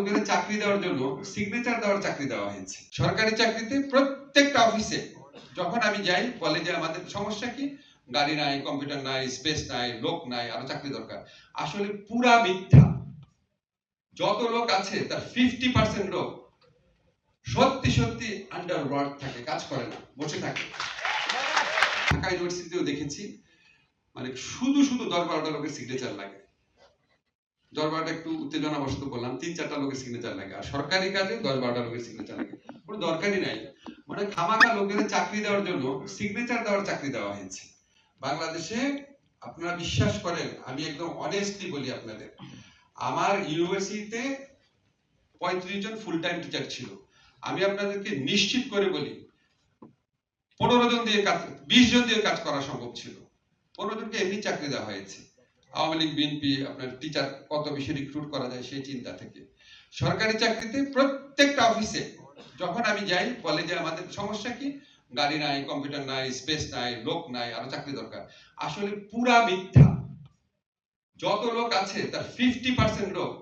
লোকেদের চাকরি দেওয়ার জন্য সিগনেচার দেওয়ার চাকরি দেওয়া হয়েছে। সরকারি চাকরিতে প্রত্যেকটা অফিসে যখন আমি যাই যে আমাদের সমস্যা কি? গাড়ি নাই কম্পিউটার নাই স্পেস নাই, লোক নাই, আরও চাকরি দরকার। আসলে পুরা মিথ্যা। যত লোক আছে, তার ফিফটি পার্সেন্ট লোক সত্যি সত্যি আন্ডার ওয়ার্ক থাকে, কাজ করে না, বসে থাকে। ঢাকা ইউনিভার্সিটিতেও দেখেছি মানে শুধু শুধু দশ বারোটা লোকের সিগনেচার লাগে। দশ বারোটা একটু উত্তেজনা বসত বললাম, তিন চারটা লোকের সিগনেচার লাগে। আর সরকারি কাজে দশ বারোটা লোকের সিগনেচার লাগে। কোনো দরকারই নাই। মানে খামাখা লোকেদের চাকরি দেওয়ার জন্য সিগনেচার দেওয়ার চাকরি দেওয়া হয়েছে। বাংলাদেশে আপনারা বিশ্বাস করেন, আমি একদম অনেস্টলি বলি আপনাদের, আমার ইউনিভার্সিটিতে পঁয়ত্রিশ জন ফুল টাইম টিচার ছিল। আমি আপনাদেরকে নিশ্চিত করে বলি, পনেরো জন দিয়ে কাজ, বিশ জন দিয়ে কাজ করা সম্ভব ছিল। পনেরো জনকে এমনি চাকরি দেওয়া হয়েছে। আওয়ামী লীগ, বিএনপি, আপনার টিচার কত বেশি রিক্রুট করা যায় সেই চিন্তা থেকে। সরকারি চাকরিতে প্রত্যেকটা অফিসে যখন আমি যাই যে আমাদের সমস্যা কি? গাড়ি নাই কম্পিউটার নাই স্পেস নাই, লোক নাই, আরও চাকরি দরকার। আসলে পুরা মিথ্যা। যত লোক আছে, তার ফিফটি পার্সেন্ট লোক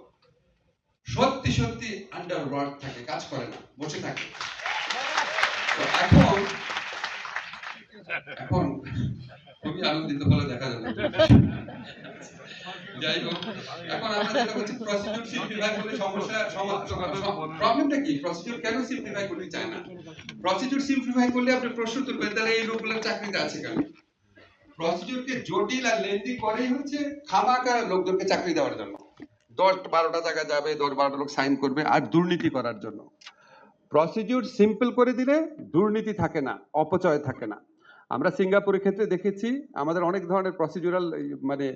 সত্যি সত্যি আন্ডার ওয়ার্ক থাকে, কাজ করে না, বসে থাকে। এখন এখন আনন্দিত বলে দেখা যাবে। যাই হোক, এখন আমরা যেটা প্রসিডিউর সিম্পলিফাই সমস্যা প্রবলেমটা কি? প্রসিডিউর কেন সিম্পলিফাই করতে চায় না? প্রসিডিউর সিম্পলিফাই করলে আপনি প্রশ্ন তুলবেন, তাহলে এই চাকরিতে আছে কেন? প্রসিডিউরকে জটিল আর লেন্দি করেই হচ্ছে লোকদেরকে চাকরি দেওয়ার জন্য। দশ বারোটা জায়গা যাবে, দশ বারোটা লোক সাইন করবে আর দুর্নীতি করার জন্য। প্রসিডিউর সিম্পল করে দিলে দুর্নীতি থাকে না, অপচয় থাকে না। আমরা সিঙ্গাপুরের ক্ষেত্রে দেখেছি, আমাদের অনেক ধরনের প্রসিডিউরাল মানে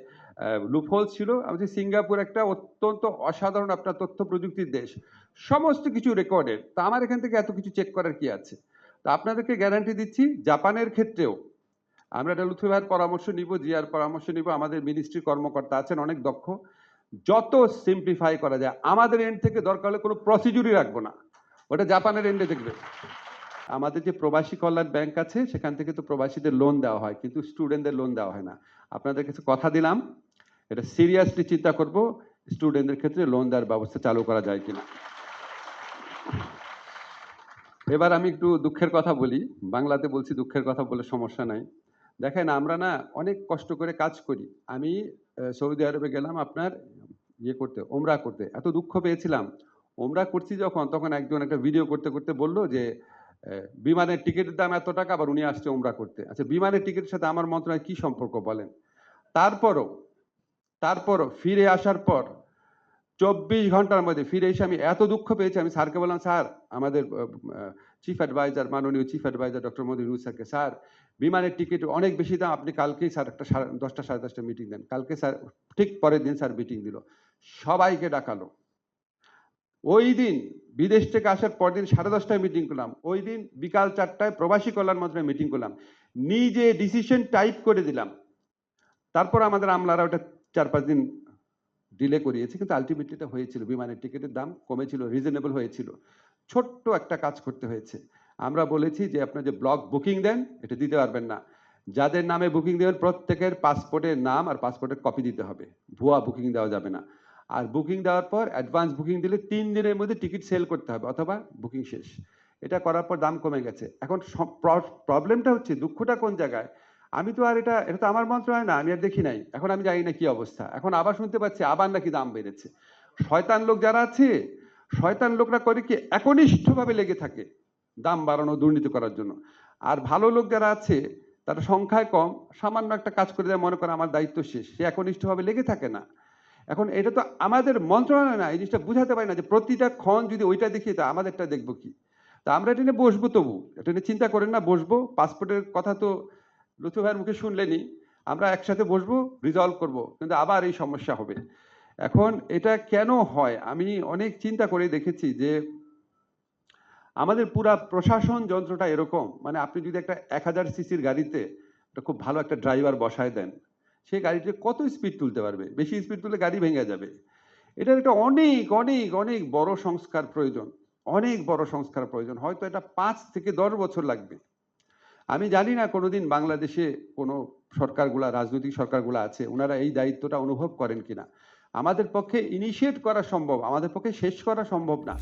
লুপহোল ছিল। আমি সিঙ্গাপুর একটা অত্যন্ত অসাধারণ আপনার তথ্য প্রযুক্তির দেশ। সমস্ত কিছু রেকর্ডেড তা আমার এখান থেকে এত কিছু চেক করার কি আছে? তা আপনাদেরকে গ্যারান্টি দিচ্ছি, জাপানের ক্ষেত্রেও আমরা এটা লুথু ভাইয়ের পরামর্শ নিব, জিয়ার পরামর্শ নিব। আমাদের মিনিস্ট্রি কর্মকর্তা আছেন, অনেক দক্ষ। যত সিম্পলিফাই করা যায়, আমাদের এন্ড থেকে দরকার হলে কোনো প্রসিডিউরই রাখব না। ওটা জাপানের এন্ডে দেখবে আমাদের যে প্রবাসী কল্যাণ ব্যাংক আছে, সেখান থেকে তো প্রবাসীদের লোন দেওয়া হয়, কিন্তু স্টুডেন্টদের লোন দেওয়া হয় না। আপনাদের কাছে কথা দিলাম, এটা সিরিয়াসলি চিন্তা করব স্টুডেন্টদের ক্ষেত্রে লোন দেওয়ার ব্যবস্থা চালু করা যায় কিনা। এবার আমি একটু দুঃখের কথা বলি, বাংলাতে বলছি দুঃখের কথা বলে সমস্যা নাই। দেখেন, আমরা না অনেক কষ্ট করে কাজ করি। আমি সৌদি আরবে গেলাম আপনার ইয়ে করতে, ওমরা করতে, এত দুঃখ পেয়েছিলাম। ওমরা করছি যখন, তখন একজন একটা ভিডিও করতে করতে বলল যে বিমানের টিকিটের দাম এত টাকা, আবার উনি আসছে ওমরা করতে। আচ্ছা বিমানের টিকিটের সাথে আমার মন্ত্রণালয় কি সম্পর্ক বলেন? তারপরও তারপরও ফিরে আসার পর চব্বিশ ঘণ্টার মধ্যে ফিরে এসে আমি এত দুঃখ পেয়েছি। আমি স্যারকে বললাম, স্যার, আমাদের চিফ অ্যাডভাইজার মাননীয় চিফ অ্যাডভাইজার ডক্টর মোদী নুর স্যারকে, স্যার, বিমানের টিকিট অনেক বেশি দাম। আপনি কালকেই স্যার একটা সাড়ে, দশটা সাড়ে দশটা মিটিং দেন। কালকে স্যার, ঠিক পরের দিন স্যার মিটিং দিল। সবাইকে ডাকালো। ওই দিন বিদেশ থেকে আসার পর দিন সাড়ে দশটায় মিটিং করলাম। ওই দিন বিকাল চারটায় প্রবাসী কল্যাণ মন্ত্রণালয়ে মিটিং করলাম। নিজে ডিসিশন টাইপ করে দিলাম। তারপর আমাদের আমলারা ওটা চার পাঁচ দিন ডিলে করিয়েছে, কিন্তু আলটিমেটলি এটা হয়েছিল। বিমানের টিকিটের দাম কমেছিল রিজনেবল হয়েছিল। ছোট্ট একটা কাজ করতে হয়েছে। আমরা বলেছি যে আপনার যে ব্লক বুকিং দেন, এটা দিতে পারবেন না। যাদের নামে বুকিং দেবেন প্রত্যেকের পাসপোর্টের নাম আর পাসপোর্টের কপি দিতে হবে। ভুয়া বুকিং দেওয়া যাবে না। আর বুকিং দেওয়ার পর অ্যাডভান্স বুকিং দিলে তিন দিনের মধ্যে টিকিট সেল করতে হবে অথবা বুকিং শেষ। এটা করার পর দাম কমে গেছে। এখন প্রবলেমটা হচ্ছে দুঃখটা কোন জায়গায়? আমি তো আর এটা এটা তো আমার মন্ত্রণালয় না, আমি আর দেখি নাই। এখন আমি জানি না কি অবস্থা। এখন আবার শুনতে পাচ্ছি আবার নাকি দাম বেড়েছে। শয়তান লোক যারা আছে, শয়তান লোকরা করে কি একনিষ্ঠভাবে লেগে থাকে দাম বাড়ানো, দুর্নীতি করার জন্য। আর ভালো লোক যারা আছে তারা সংখ্যায় কম। সামান্য একটা কাজ করে দেয়, মনে করে আমার দায়িত্ব শেষ। সে একনিষ্ঠভাবে লেগে থাকে না। এখন এটা তো আমাদের মন্ত্রণালয় না, এই জিনিসটা বুঝাতে পারি না যে প্রতিটা ক্ষণ যদি ওইটা দেখি, তা আমাদেরটা দেখব কি? তা আমরা এটা নিয়ে বসবো তবু, এটা নিয়ে চিন্তা করেন না, বসবো। পাসপোর্টের কথা তো লুথু ভাইয়ের মুখে শুনলেনি। আমরা একসাথে বসবো রিজলভ করব, কিন্তু আবার এই সমস্যা হবে। এখন এটা কেন হয়? আমি অনেক চিন্তা করে দেখেছি যে আমাদের পুরা প্রশাসন যন্ত্রটা এরকম। মানে আপনি যদি একটা এক হাজার সিসির গাড়িতে খুব ভালো একটা ড্রাইভার বসায় দেন সেই গাড়িতে কত স্পিড তুলতে পারবে? বেশি স্পিড তুলে গাড়ি ভেঙে যাবে। এটার একটা অনেক অনেক অনেক বড় সংস্কার প্রয়োজন। অনেক বড় সংস্কার প্রয়োজন। হয়তো এটা পাঁচ থেকে দশ বছর লাগবে। আমি জানি না কোনোদিন বাংলাদেশে কোনো সরকারগুলা, রাজনৈতিক সরকারগুলো আছে, ওনারা এই দায়িত্বটা অনুভব করেন কিনা। আমাদের পক্ষে ইনিশিয়েট করা সম্ভব, আমাদের পক্ষে শেষ করা সম্ভব না।